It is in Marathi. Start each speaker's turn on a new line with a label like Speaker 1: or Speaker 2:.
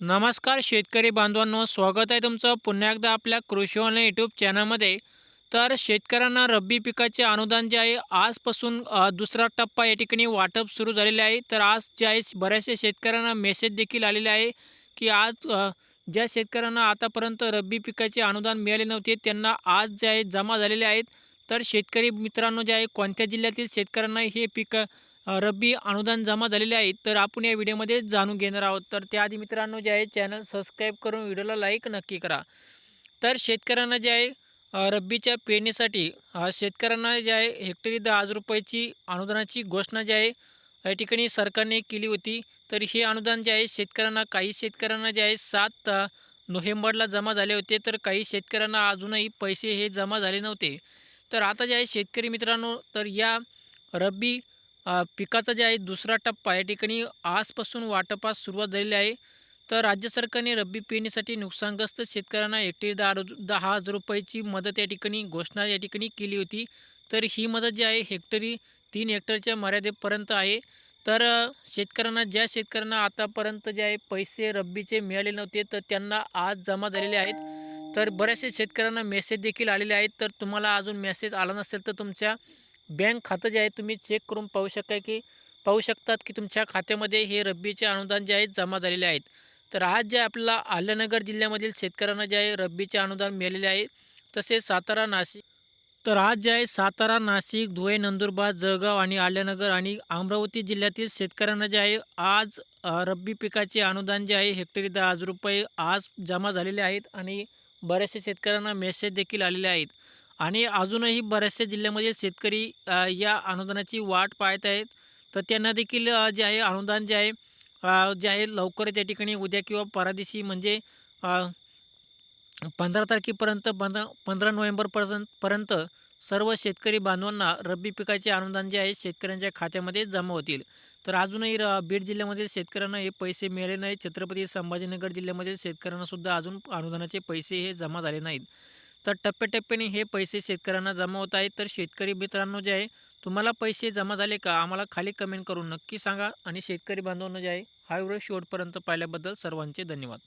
Speaker 1: नमस्कार शेतकरी बांधवांनो स्वागत आहे तुमचं पुन्हा एकदा आपल्या कृषी ऑनलाईन यूट्यूब चॅनलमध्ये तर शेतकऱ्यांना रब्बी पिकाचे अनुदान जे आहे आजपासून दुसरा टप्पा या ठिकाणी वाटप सुरू झालेले आहे. तर आज जे आहे बऱ्याचशा शेतकऱ्यांना मेसेज देखील आलेले आहे की आज ज्या शेतकऱ्यांना आतापर्यंत रब्बी पिकाचे अनुदान मिळाले नव्हते त्यांना आज जे आहे जमा झालेले आहेत. तर शेतकरी मित्रांनो जे आहे कोणत्या जिल्ह्यातील शेतकऱ्यांना हे पिकं रब्बी अनुदान जमा झालेले आहेत. तर आपण या व्हिडिओमध्ये जाणून घेणार आहोत. तर त्याआधी मित्रांनो जे आहे चॅनल सबस्क्राईब करून व्हिडिओला लाईक नक्की करा. तर शेतकऱ्यांना जे आहे रब्बीच्या पेरणीसाठी शेतकऱ्यांना जे आहे हेक्टरी दहा हजार रुपयाची अनुदानाची घोषणा जी आहे या ठिकाणी सरकारने केली होती. तर हे अनुदान जे आहे शेतकऱ्यांना काही शेतकऱ्यांना जे आहे सात नोव्हेंबरला जमा झाले होते. तर काही शेतकऱ्यांना अजूनही पैसे हे जमा झाले नव्हते. तर आता जे आहे शेतकरी मित्रांनो तर या रब्बी पिकाचा जे आहे दुसरा टप्पा या ठिकाणी आजपासून वाटपास सुरुवात झालेली आहे. तर राज्य सरकारने रब्बी पेरणीसाठी नुकसानग्रस्त शेतकऱ्यांना हेक्टरी दहा दहा हजार रुपयाची मदत या ठिकाणी घोषणा या ठिकाणी केली होती. तर ही मदत जी आहे हेक्टरी तीन हेक्टरच्या मर्यादेपर्यंत आहे. तर शेतकऱ्यांना ज्या शेतकऱ्यांना आतापर्यंत जे आहे पैसे रब्बीचे मिळाले नव्हते तर त्यांना आज जमा झालेले आहेत. तर बऱ्याचशा शेतकऱ्यांना मेसेज देखील आलेले आहेत. तर तुम्हाला अजून मेसेज आला नसेल तर तुमच्या बँक खातं जे आहे तुम्ही चेक करून पाहू शकता की पाहू शकतात की तुमच्या खात्यामध्ये हे रब्बीचे अनुदान जे आहे जमा झालेले आहेत. तर आज जे आपल्याला आल्यानगर जिल्ह्यामधील शेतकऱ्यांना जे आहे रब्बीचे अनुदान मिळालेले आहे तसेच सातारा नाशिक. तर आज जे आहे सातारा नाशिक धुळे नंदुरबार जळगाव आणि आल्यानगर आणि अमरावती जिल्ह्यातील शेतकऱ्यांना जे आहे आज रब्बी पिकाचे अनुदान जे आहे हेक्टरी दहा हजार रुपये आज जमा झालेले आहेत आणि बऱ्याचशा शेतकऱ्यांना मेसेज देखील आलेले आहेत. आणि अजूनही बऱ्याचशा जिल्ह्यामध्ये शेतकरी या अनुदानाची वाट पाहत आहेत. तर त्यांना देखील जे आहे अनुदान जे आहे जे आहे लवकर त्या ठिकाणी उद्या किंवा परादिशी म्हणजे पंधरा तारखेपर्यंत पंधरा पंधरा नोव्हेंबरपर्यंत पर्यंत सर्व शेतकरी बांधवांना रब्बी पिकाचे अनुदान जे आहे शेतकऱ्यांच्या खात्यामध्ये जमा होतील. तर अजूनही र बीड जिल्ह्यामधील शेतकऱ्यांना हे पैसे मिळाले नाहीत. छत्रपती संभाजीनगर जिल्ह्यामधील शेतकऱ्यांनासुद्धा अजून अनुदानाचे पैसे हे जमा झाले नाहीत. तर टप्प्याटप्प्याने हे पैसे शेतकऱ्यांना जमा होत आहेत. तर शेतकरी मित्रांनो जे आहे तुम्हाला पैसे जमा झाले का? आम्हाला खाली कमेंट करून नक्की सांगा. आणि शेतकरी बांधवांनो जे आहे हा व्हिडिओ शेवटपर्यंत पाहिल्याबद्दल सर्वांचे धन्यवाद.